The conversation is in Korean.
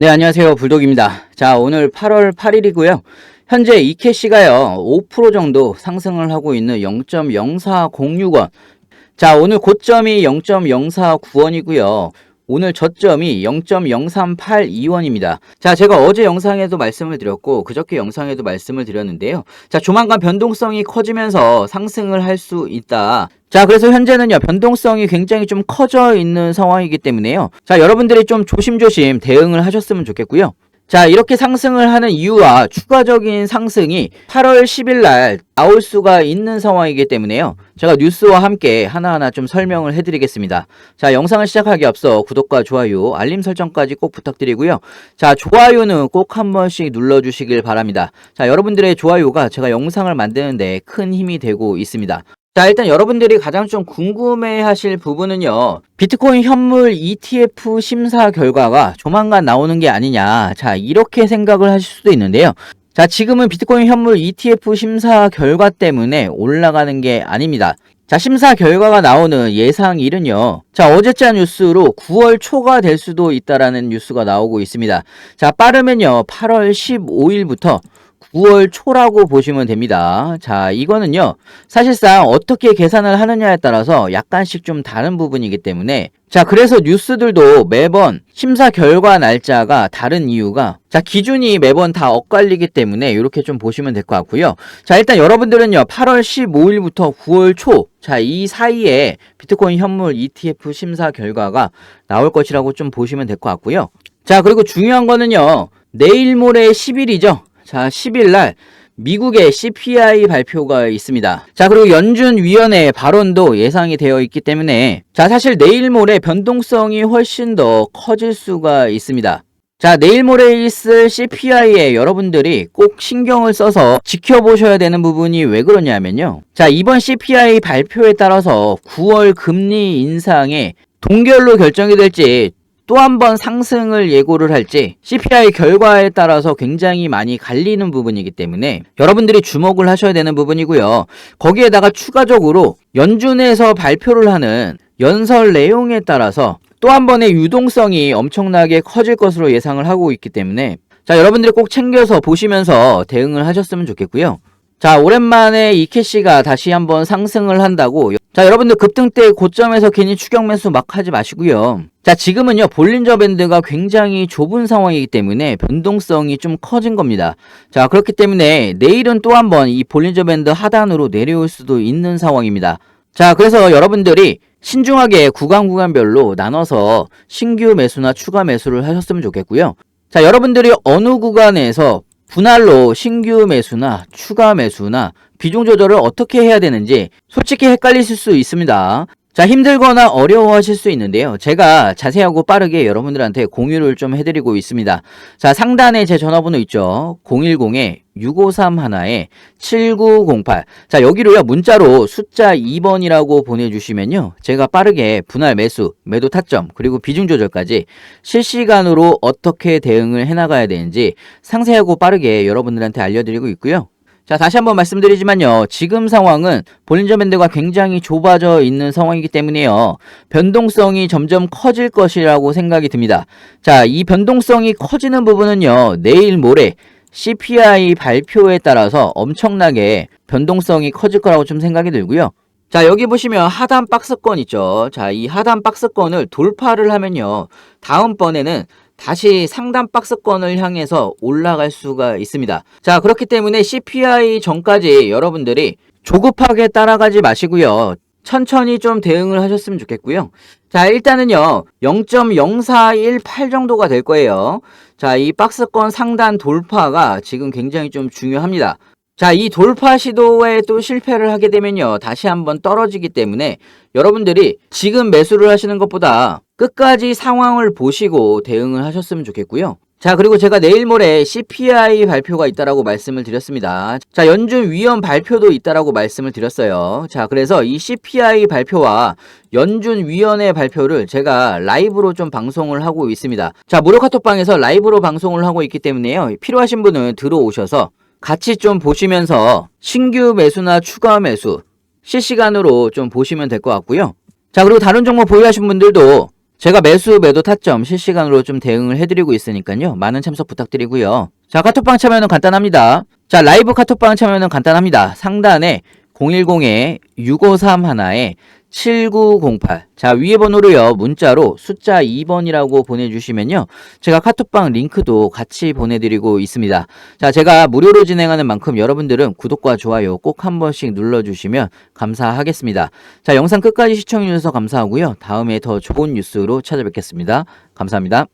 네, 안녕하세요. 불독입니다. 자, 오늘 8월 8일이고요. 현재 이캐시가요, 5% 정도 상승을 하고 있는 0.0406원. 자, 오늘 고점이 0.049원이고요. 오늘 저점이 0.0382원입니다. 자, 제가 어제 영상에도 말씀을 드렸고, 그저께 영상에도 말씀을 드렸는데요. 자, 조만간 변동성이 커지면서 상승을 할 수 있다. 자, 그래서 현재는요, 변동성이 굉장히 좀 커져 있는 상황이기 때문에요. 자, 여러분들이 좀 조심조심 대응을 하셨으면 좋겠고요. 자, 이렇게 상승을 하는 이유와 추가적인 상승이 8월 10일 날 나올 수가 있는 상황이기 때문에요. 제가 뉴스와 함께 하나하나 좀 설명을 해드리겠습니다. 자, 영상을 시작하기 앞서 구독과 좋아요, 알림 설정까지 꼭 부탁드리고요. 자, 좋아요는 꼭 한 번씩 눌러주시길 바랍니다. 자, 여러분들의 좋아요가 제가 영상을 만드는데 큰 힘이 되고 있습니다. 자, 일단 여러분들이 가장 좀 궁금해 하실 부분은요. 비트코인 현물 ETF 심사 결과가 조만간 나오는 게 아니냐. 자, 이렇게 생각을 하실 수도 있는데요. 자, 지금은 비트코인 현물 ETF 심사 결과 때문에 올라가는 게 아닙니다. 자, 심사 결과가 나오는 예상일은요. 자, 어제자 뉴스로 9월 초가 될 수도 있다라는 뉴스가 나오고 있습니다. 자, 빠르면요. 8월 15일부터 9월 초라고 보시면 됩니다. 자, 이거는요. 사실상 어떻게 계산을 하느냐에 따라서 약간씩 좀 다른 부분이기 때문에 자, 그래서 뉴스들도 매번 심사 결과 날짜가 다른 이유가 자, 기준이 매번 다 엇갈리기 때문에 이렇게 좀 보시면 될 것 같고요. 자, 일단 여러분들은요. 8월 15일부터 9월 초 자, 이 사이에 비트코인 현물 ETF 심사 결과가 나올 것이라고 좀 보시면 될 것 같고요. 자, 그리고 중요한 거는요. 내일 모레 10일이죠. 자, 10일 날 미국의 CPI 발표가 있습니다. 자, 그리고 연준 위원회 발언도 예상이 되어 있기 때문에 자, 사실 내일 모레 변동성이 훨씬 더 커질 수가 있습니다. 자, 내일 모레 있을 CPI에 여러분들이 꼭 신경을 써서 지켜보셔야 되는 부분이 왜 그러냐면요. 자, 이번 CPI 발표에 따라서 9월 금리 인상에 동결로 결정이 될지 또 한 번 상승을 예고를 할지 CPI 결과에 따라서 굉장히 많이 갈리는 부분이기 때문에 여러분들이 주목을 하셔야 되는 부분이고요. 거기에다가 추가적으로 연준에서 발표를 하는 연설 내용에 따라서 또 한 번의 유동성이 엄청나게 커질 것으로 예상을 하고 있기 때문에 자, 여러분들이 꼭 챙겨서 보시면서 대응을 하셨으면 좋겠고요. 자, 오랜만에 이 캐시가 다시 한번 상승을 한다고. 자, 여러분들 급등 때 고점에서 괜히 추격 매수 막 하지 마시고요. 자, 지금은요, 볼린저 밴드가 굉장히 좁은 상황이기 때문에 변동성이 좀 커진 겁니다. 자, 그렇기 때문에 내일은 또 한번 이 볼린저 밴드 하단으로 내려올 수도 있는 상황입니다. 자, 그래서 여러분들이 신중하게 구간 구간별로 나눠서 신규 매수나 추가 매수를 하셨으면 좋겠고요. 자, 여러분들이 어느 구간에서 분할로 신규 매수나 추가 매수나 비중 조절을 어떻게 해야 되는지 솔직히 헷갈리실 수 있습니다. 자, 힘들거나 어려워하실 수 있는데요. 제가 자세하고 빠르게 여러분들한테 공유를 좀 해드리고 있습니다. 자, 상단에 제 전화번호 있죠. 010-6531에 7908. 자, 여기로요, 문자로 숫자 2번이라고 보내주시면요. 제가 빠르게 분할 매수, 매도 타점, 그리고 비중 조절까지 실시간으로 어떻게 대응을 해나가야 되는지 상세하고 빠르게 여러분들한테 알려드리고 있고요. 자, 다시 한번 말씀드리지만요. 지금 상황은 볼린저 밴드가 굉장히 좁아져 있는 상황이기 때문에요. 변동성이 점점 커질 것이라고 생각이 듭니다. 자, 이 변동성이 커지는 부분은요. 내일 모레 CPI 발표에 따라서 엄청나게 변동성이 커질 거라고 좀 생각이 들고요. 자, 여기 보시면 하단 박스권 있죠. 자, 이 하단 박스권을 돌파를 하면요. 다음번에는 다시 상단 박스권을 향해서 올라갈 수가 있습니다. 자, 그렇기 때문에 CPI 전까지 여러분들이 조급하게 따라가지 마시고요. 천천히 좀 대응을 하셨으면 좋겠고요. 자, 일단은요, 0.0418 정도가 될 거예요. 자, 이 박스권 상단 돌파가 지금 굉장히 좀 중요합니다. 자, 이 돌파 시도에 또 실패를 하게 되면요. 다시 한번 떨어지기 때문에 여러분들이 지금 매수를 하시는 것보다 끝까지 상황을 보시고 대응을 하셨으면 좋겠고요. 자, 그리고 제가 내일 모레 CPI 발표가 있다라고 말씀을 드렸습니다. 자, 연준 위원 발표도 있다라고 말씀을 드렸어요. 자, 그래서 이 CPI 발표와 연준 위원회 발표를 제가 라이브로 좀 방송을 하고 있습니다. 자, 무료 카톡방에서 라이브로 방송을 하고 있기 때문에요. 필요하신 분은 들어오셔서 같이 좀 보시면서 신규 매수나 추가 매수 실시간으로 좀 보시면 될 것 같고요. 자, 그리고 다른 종목 보유하신 분들도 제가 매수 매도 타점 실시간으로 좀 대응을 해드리고 있으니까요. 많은 참석 부탁드리고요. 자, 카톡방 참여는 간단합니다. 자, 라이브 카톡방 참여는 간단합니다. 상단에 010에 653 하나에 7908. 자, 위에 번호로요. 문자로 숫자 2번이라고 보내주시면요. 제가 카톡방 링크도 같이 보내드리고 있습니다. 자, 제가 무료로 진행하는 만큼 여러분들은 구독과 좋아요 꼭 한 번씩 눌러주시면 감사하겠습니다. 자, 영상 끝까지 시청해주셔서 감사하고요. 다음에 더 좋은 뉴스로 찾아뵙겠습니다. 감사합니다.